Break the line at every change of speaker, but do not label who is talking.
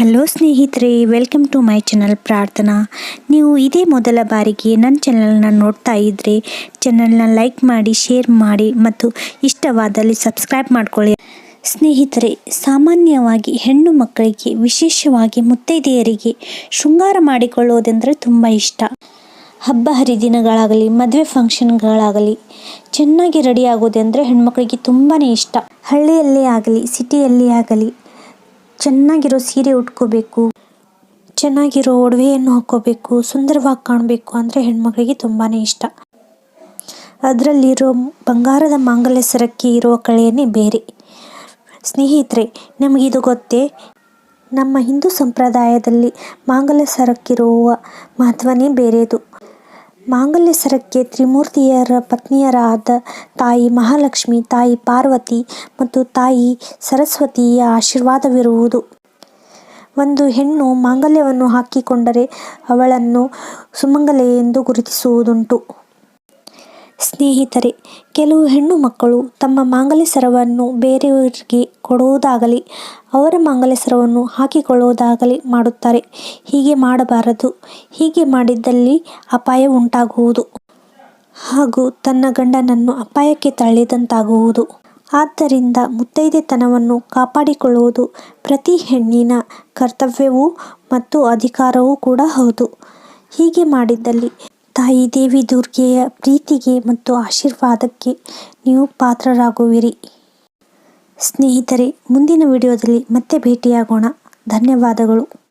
Hello ಸ್ನೇಹಿತರೆ. Welcome to my channel ಪ್ರಾರ್ಥನಾ. ನೀವು ಇದೇ ಮೊದಲ ಬಾರಿಗೆ ನನ್ನ ಚಾನಲ್ನ ನೋಡ್ತಾ ಇದ್ದರೆ ಚಾನಲ್ನ ಲೈಕ್ ಮಾಡಿ ಶೇರ್ ಮಾಡಿ ಮತ್ತು ಇಷ್ಟವಾದಲ್ಲಿ ಸಬ್ಸ್ಕ್ರೈಬ್ ಮಾಡ್ಕೊಳ್ಳಿ. ಸ್ನೇಹಿತರೆ, ಸಾಮಾನ್ಯವಾಗಿ ಹೆಣ್ಣು ಮಕ್ಕಳಿಗೆ, ವಿಶೇಷವಾಗಿ ಮುತ್ತೈದೆಯರಿಗೆ ಶೃಂಗಾರ ಮಾಡಿಕೊಳ್ಳುವುದೆಂದರೆ ತುಂಬ ಇಷ್ಟ. ಹಬ್ಬ ಹರಿದಿನಗಳಾಗಲಿ, ಮದುವೆ ಫಂಕ್ಷನ್ಗಳಾಗಲಿ ಚೆನ್ನಾಗಿ ರೆಡಿ ಆಗೋದೆಂದರೆ ಹೆಣ್ಮಕ್ಳಿಗೆ ತುಂಬಾ ಇಷ್ಟ. ಹಳ್ಳಿಯಲ್ಲೇ ಆಗಲಿ ಸಿಟಿಯಲ್ಲೇ ಆಗಲಿ ಚೆನ್ನಾಗಿರೋ ಸೀರೆ ಉಟ್ಕೋಬೇಕು, ಚೆನ್ನಾಗಿರೋ ಒಡವೆಯನ್ನು ಹಾಕ್ಕೋಬೇಕು, ಸುಂದರವಾಗಿ ಕಾಣಬೇಕು ಅಂದರೆ ಹೆಣ್ಮಕ್ಳಿಗೆ ತುಂಬಾ ಇಷ್ಟ. ಅದರಲ್ಲಿರೋ ಬಂಗಾರದ ಮಾಂಗಲ್ಯ ಸರಕ್ಕೆ ಇರುವ ಕಳೆಯನ್ನೇ ಬೇರೆ. ಸ್ನೇಹಿತರೆ, ನಮಗಿದು ಗೊತ್ತೇ? ನಮ್ಮ ಹಿಂದೂ ಸಂಪ್ರದಾಯದಲ್ಲಿ ಮಾಂಗಲ್ಯ ಸರಕ್ಕಿರುವ ಮಹತ್ವನೇ ಬೇರೆದು. ಮಾಂಗಲ್ಯ ಸರಕ್ಕೆ ತ್ರಿಮೂರ್ತಿಯರ ಪತ್ನಿಯರಾದ ತಾಯಿ ಮಹಾಲಕ್ಷ್ಮಿ, ತಾಯಿ ಪಾರ್ವತಿ ಮತ್ತು ತಾಯಿ ಸರಸ್ವತಿಯ ಆಶೀರ್ವಾದವಿರುವುದು. ಒಂದು ಹೆಣ್ಣು ಮಾಂಗಲ್ಯವನ್ನು ಹಾಕಿಕೊಂಡರೆ ಅವಳನ್ನು ಸುಮಂಗಲೆ ಎಂದು ಗುರುತಿಸುವುದುಂಟು. ಸ್ನೇಹಿತರೆ, ಕೆಲವು ಹೆಣ್ಣು ಮಕ್ಕಳು ತಮ್ಮ ಮಾಂಗಲ್ಯ ಸರವನ್ನು ಬೇರೆಯವರಿಗೆ ಕೊಡುವುದಾಗಲಿ, ಅವರ ಮಾಂಗಲ್ಯ ಸರವನ್ನು ಹಾಕಿಕೊಳ್ಳುವುದಾಗಲಿ ಮಾಡುತ್ತಾರೆ. ಹೀಗೆ ಮಾಡಬಾರದು. ಹೀಗೆ ಮಾಡಿದ್ದಲ್ಲಿ ಅಪಾಯ ಉಂಟಾಗುವುದು. ಹಾಗೂ ತನ್ನ ಗಂಡನನ್ನು ಅಪಾಯಕ್ಕೆ ತಳ್ಳಿದಂತಾಗುವುದು. ಆದ್ದರಿಂದ ಮುತ್ತೈದೆತನವನ್ನು ಕಾಪಾಡಿಕೊಳ್ಳುವುದು ಪ್ರತಿ ಹೆಣ್ಣಿನ ಕರ್ತವ್ಯವೂ ಮತ್ತು ಅಧಿಕಾರವೂ ಕೂಡ ಹೌದು. ಹೀಗೆ ಮಾಡಿದ್ದಲ್ಲಿ ತಾಯಿ ದೇವಿ ದುರ್ಗೆಯ ಪ್ರೀತಿಗೆ ಮತ್ತು ಆಶೀರ್ವಾದಕ್ಕೆ ನೀವು ಪಾತ್ರರಾಗುವಿರಿ. ಸ್ನೇಹಿತರೆ ಮುಂದಿನ ವಿಡಿಯೋದಲ್ಲಿ ಮತ್ತೆ ಭೇಟಿಯಾಗೋಣ. ಧನ್ಯವಾದಗಳು.